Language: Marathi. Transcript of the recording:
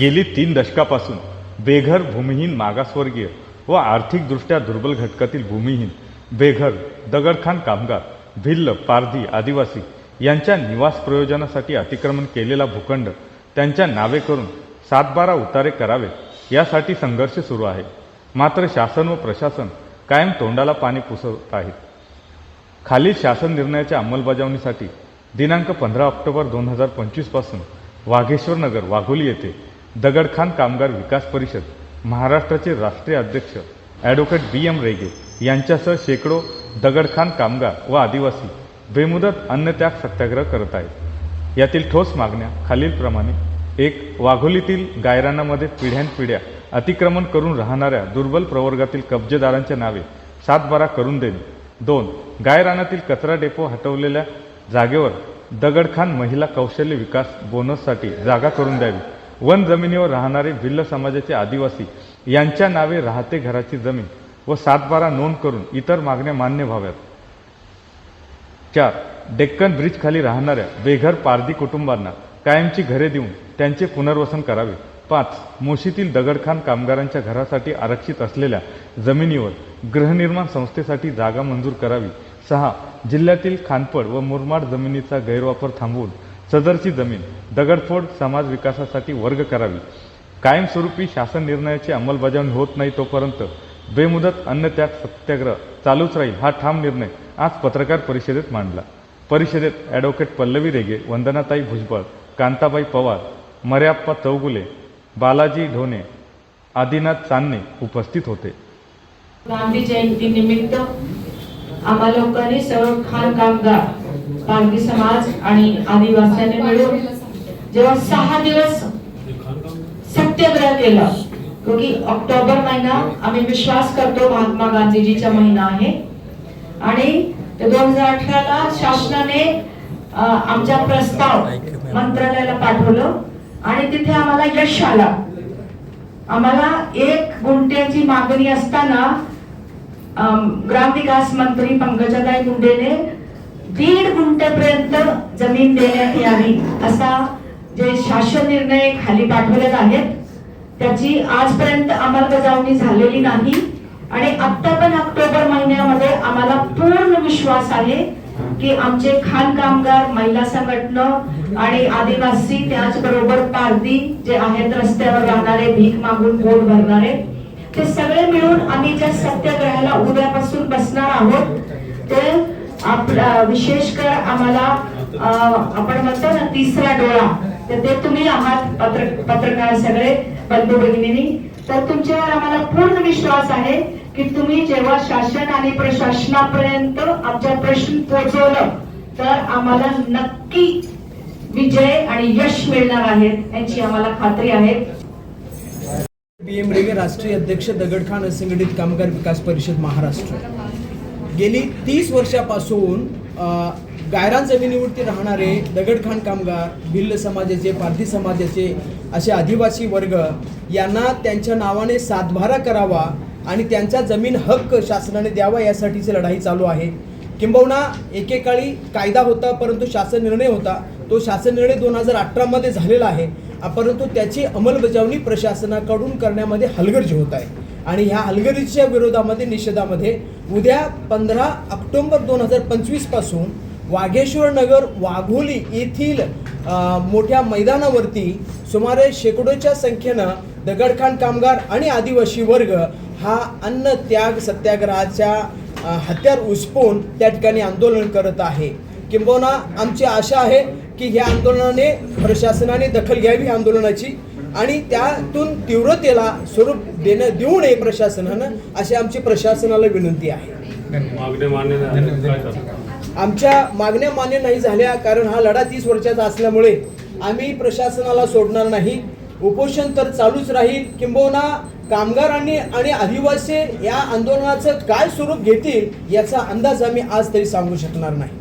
गेली तीन दशकापासून बेघर भूमिहीन मागासवर्गीय व आर्थिकदृष्ट्या दुर्बल घटकातील भूमिहीन बेघर दगडखान कामगार भिल्ल पारधी आदिवासी यांच्या निवास प्रयोजनासाठी अतिक्रमण केलेला भूखंड त्यांच्या नावे करून सातबारा उतारे करावेत यासाठी संघर्ष सुरू आहे. मात्र शासन व प्रशासन कायम तोंडाला पाणी पुसत आहेत. खालील शासन निर्णयाच्या अंमलबजावणीसाठी दिनांक पंधरा ऑक्टोबर दोन हजार पंचवीसपासून वाघेश्वर नगर वाघोली येथे दगडखान कामगार विकास परिषद महाराष्ट्राचे राष्ट्रीय अध्यक्ष ॲडव्होकेट बी एम रेगे यांच्यासह शेकडो दगडखान कामगार व आदिवासी बेमुदत अन्नत्याग सत्याग्रह करत आहेत. यातील ठोस मागण्या खालीलप्रमाणे. एक वाघोलीतील गायरानामध्ये पिढ्यानपिढ्या अतिक्रमण करून राहणाऱ्या दुर्बल प्रवर्गातील कब्जेदारांच्या नावे सातबारा करून देणे. दोन गायरानातील कचरा डेपो हटवलेल्या जागेवर दगडखान महिला कौशल्य विकास बोनससाठी जागा करून द्यावी. वन जमिनीवर राहणारे भिल्ल समाजाचे आदिवासी यांच्या नावे राहते घराची जमीन व सातबारा नोंद करून इतर मागण्या मान्य व्हाव्यात. चार. डेक्कन ब्रिजखाली राहणाऱ्या बेघर पारधी कुटुंबांना कायमची घरे देऊन त्यांचे पुनर्वसन करावे. पाच. मोशीतील दगडखान कामगारांच्या घरासाठी आरक्षित असलेल्या जमिनीवर गृहनिर्माण संस्थेसाठी जागा मंजूर करावी. सहा. जिल्ह्यातील खानपड व मुरमाड जमिनीचा गैरवापर थांबवून सदरची जमीन दगडफोड समाज विकासासाठी वर्ग करावी. कायमस्वरूपी शासन निर्णयाची अंमलबजावणी होत नाही तोपर्यंत बेमुदत अन्नत्याग सत्याग्रह चालूच राहील हा ठाम निर्णय आज पत्रकार परिषदेत मांडला. परिषदेत ॲडव्होकेट पल्लवी रेगे वंदनाताई भुजबळ कांताबाई पवार मर्याप्पा चौगुले बालाजी ढोणे आदिनाथ चांदणे उपस्थित होते. गांधी जयंती निमित्त आम्हा लोकांनी सर्व खान कामगार गांधी समाज आणि आदिवासींनी मिळून जेव्हा सहा दिवस सत्याग्रह केला क्योंकि ऑक्टोबर महिना आम्ही विश्वास करतो महात्मा गांधीजीचा महिना आहे. आणि ते दोन हजार अठराला शासनाने आमचा प्रस्ताव मंत्रालयाला पाठवलं आणि तिथे आम्हाला यश आला. आम्हाला एक गुंठ्याची मागणी असताना ग्राम विकास मंत्री पंकजाताई मुंडेने दीड गुंठ्यापर्यंत जमीन देण्यात यावी असा जे शासन निर्णय खाली पाठवलेत आहेत त्याची आजपर्यंत अंमलबजावणी झालेली नाही आणि आता पण ऑक्टोबर महिन्यामध्ये आम्हाला पूर्ण विश्वास आहे की आमचे खान कामगार महिला संघटन आणि आदिवासी त्याचबरोबर पारधी जे आहेत रस्त्यावर राहणारे भीक मागून पोट भरणारे ते सगळे मिळून आम्ही ज्या सत्याग्रहाला उद्यापासून बसणार आहोत ते आपला विशेष कर आम्हाला आपण म्हणतो ना तिसरा डोळा तर ते तुम्ही आहात पत्र पत्रकार सगळे बंधू भगिनी तर तुमच्यावर आम्हाला पूर्ण विश्वास आहे की तुम्ही जेव्हा शासन आणि प्रशासनापर्यंत आमचा प्रश्न पोहोचवलं तर आम्हाला नक्की विजय आणि यश मिळणार आहे याची आम्हाला खात्री आहे. पी राष्ट्रीय अध्यक्ष दगडखान असंघटित कामगार विकास परिषद महाराष्ट्र. गेली तीस वर्षापासून गायरान जमिनीवरती राहणारे दगडखाण कामगार भिल्ल समाजाचे पारधी समाजाचे असे आदिवासी वर्ग यांना त्यांच्या नावाने सातभारा करावा आणि त्यांचा जमीन हक्क शासनाने द्यावा यासाठीची लढाई चालू आहे. किंबहुना एकेकाळी कायदा होता परंतु शासन निर्णय होता. तो शासन निर्णय दोन हजार अठरामध्ये झालेला आहे. परंतु त्याची अंमलबजावणी प्रशासनाकडून करण्यामध्ये हलगर्जी होत आहे. आणि ह्या हलगर्जीच्या विरोधामध्ये निषेधामध्ये उद्या पंधरा ऑक्टोंबर दोन हजार पंचवीसपासून वाघेश्वर नगर वाघोली येथील मोठ्या मैदानावरती सुमारे शेकडोच्या संख्येनं दगडखाण कामगार आणि आदिवासी वर्ग हा अन्न त्याग सत्याग्रहाच्या हत्यार उचपून त्या ठिकाणी आंदोलन करत आहे. किंबहुना आमची आशा आहे की ह्या आंदोलनाने प्रशासनाने दखल घ्यावी आंदोलनाची आणि त्यातून तीव्रतेला स्वरूप देणं देऊ नये प्रशासनानं अशी आमची प्रशासनाला विनंती आहे? आमच्या मागण्या मान्य नाही झाल्या कारण हा लढा तीस वर्षाचा असल्यामुळे आम्ही प्रशासनाला सोडणार नाही. उपोषण तर चालूच राहील. किंबहुना कामगारांनी आणि आदिवासी या आंदोलनाचं काय स्वरूप घेतील याचा अंदाज आम्ही आज तरी सांगू शकणार नाही.